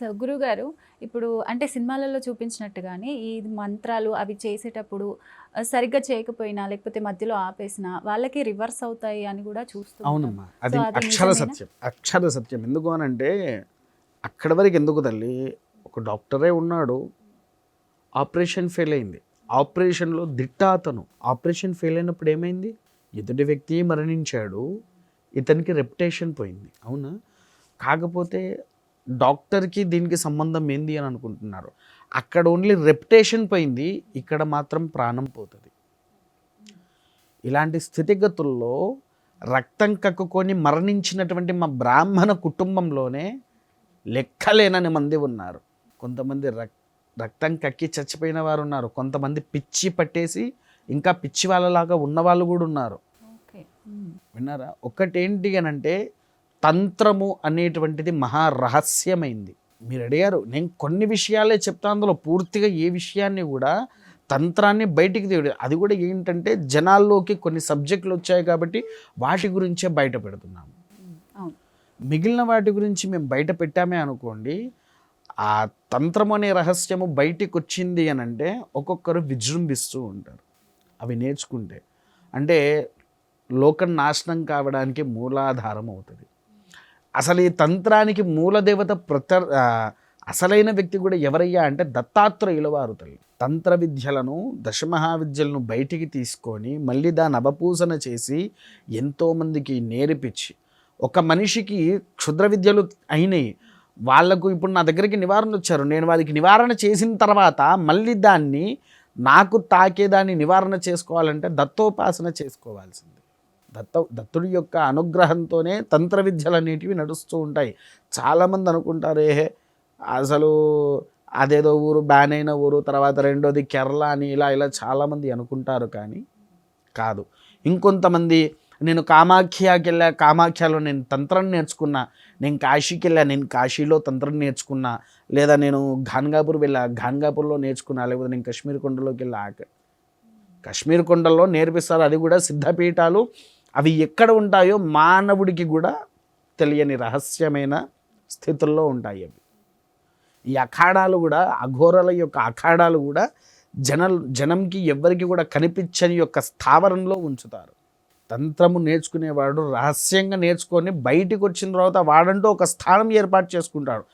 So గురుగారు ఇప్పుడు అంటే సినిమాలలో చూపించినట్టుగానే ఈ మంత్రాలు అవి చేసేటప్పుడు సరిగ్గా చేయకపోయినా లేకపోతే మధ్యలో ఆపేసినా వాళ్ళకి రివర్స్ అవుతాయి అని కూడా చూస్తూ. అవునమ్మా. అది అక్షర? సత్యం. అక్షర సత్యం. ఎందుకు అని అంటే అక్కడ వరకు ఎందుకు తల్లి ఒక డాక్టరే ఉన్నాడు ఆపరేషన్ ఫెయిల్ అయింది ఆపరేషన్లో దిట్ట అతను. ఆపరేషన్ ఫెయిల్ అయినప్పుడు ఏమైంది? ఎదుటి వ్యక్తి మరణించాడు ఇతనికి రెప్యుటేషన్ పోయింది. అవునా? కాకపోతే డాక్టర్కి దీనికి సంబంధం ఏంది అని అనుకుంటున్నారు. అక్కడ ఓన్లీ రెప్యుటేషన్ పోయింది ఇక్కడ మాత్రం ప్రాణం పోతుంది. ఇలాంటి స్థితిగతుల్లో రక్తం కక్కుకొని మరణించినటువంటి మా బ్రాహ్మణ కుటుంబంలోనే లెక్కలేనని మంది ఉన్నారు. కొంతమంది రక్ రక్తం కక్కి చచ్చిపోయిన వారు ఉన్నారు. కొంతమంది పిచ్చి పట్టేసి ఇంకా పిచ్చి వాళ్ళలాగా ఉన్నవాళ్ళు కూడా ఉన్నారు. విన్నారా? ఒకటేంటి అని అంటే తంత్రము అనేటువంటిది మహా రహస్యమైంది మీరు అడిగారు నేను కొన్ని విషయాలే చెప్తాను అందులో పూర్తిగా ఏ విషయాన్ని కూడా తంత్రాన్ని బయటికి తీయడు. అది కూడా ఏంటంటే జనాల్లోకి కొన్ని సబ్జెక్టులు వచ్చాయి కాబట్టి వాటి గురించే బయట పెడుతున్నాము. మిగిలిన వాటి గురించి మేము బయట పెట్టామే అనుకోండి ఆ తంత్రం అనే రహస్యము బయటికి వచ్చింది అని అంటే ఒక్కొక్కరు విజృంభిస్తూ ఉంటారు. అవి నేర్చుకుంటే. అంటే లోకం నాశనం కావడానికి మూలాధారం అవుతుంది. అసలు ఈ తంత్రానికి మూలదేవత ప్రత అసలైన వ్యక్తి కూడా ఎవరయ్యా అంటే దత్తాత్రేయుల వారు తల్లి. తంత్ర విద్యలను దశమహావిద్యలను బయటికి తీసుకొని మళ్ళీ దాని అవపూసన చేసి ఎంతోమందికి నేర్పించి ఒక మనిషికి క్షుద్ర విద్యలు అయినాయి. వాళ్ళకు ఇప్పుడు నా దగ్గరికి నివారణ వచ్చారు. నేను వారికి నివారణ చేసిన తర్వాత మళ్ళీ దాన్ని నాకు తాకేదాన్ని నివారణ చేసుకోవాలంటే దత్తోపాసన చేసుకోవాల్సింది. దత్త దత్తుడి యొక్క అనుగ్రహంతోనే తంత్ర విద్యలు అనేటివి నడుస్తూ ఉంటాయి. చాలామంది అనుకుంటారు ఏహే అసలు అదేదో ఊరు బ్యాన్ అయిన ఊరు తర్వాత రెండోది కేరళ అని ఇలా ఇలా చాలామంది అనుకుంటారు కానీ కాదు. ఇంకొంతమంది నేను కామాఖ్యకి వెళ్ళా కామాఖ్యలో నేను తంత్రం నేర్చుకున్నా నేను కాశీకి వెళ్ళా నేను కాశీలో తంత్రం నేర్చుకున్నా లేదా నేను ఘాన్గాపూర్ వెళ్ళా ఘాన్గాపూర్లో నేర్చుకున్నా లేకపోతే నేను కాశ్మీర్ కొండలోకి వెళ్ళా కాశ్మీర్ కొండల్లో నేర్పిస్తారు అది కూడా సిద్ధపీఠాలు అవి ఎక్కడ ఉంటాయో మానవుడికి కూడా తెలియని రహస్యమైన స్థితుల్లో ఉంటాయి అవి. ఈ అఖాడాలు కూడా అఘోరల యొక్క అఖాడాలు కూడా జన జనంకి ఎవ్వరికి కూడా కనిపించని యొక్క స్థావరంలో ఉంచుతారు. తంత్రము నేర్చుకునేవాడు రహస్యంగా నేర్చుకొని బయటికి వచ్చిన తర్వాత వాడంటూ ఒక స్థానం ఏర్పాటు చేసుకుంటాడు.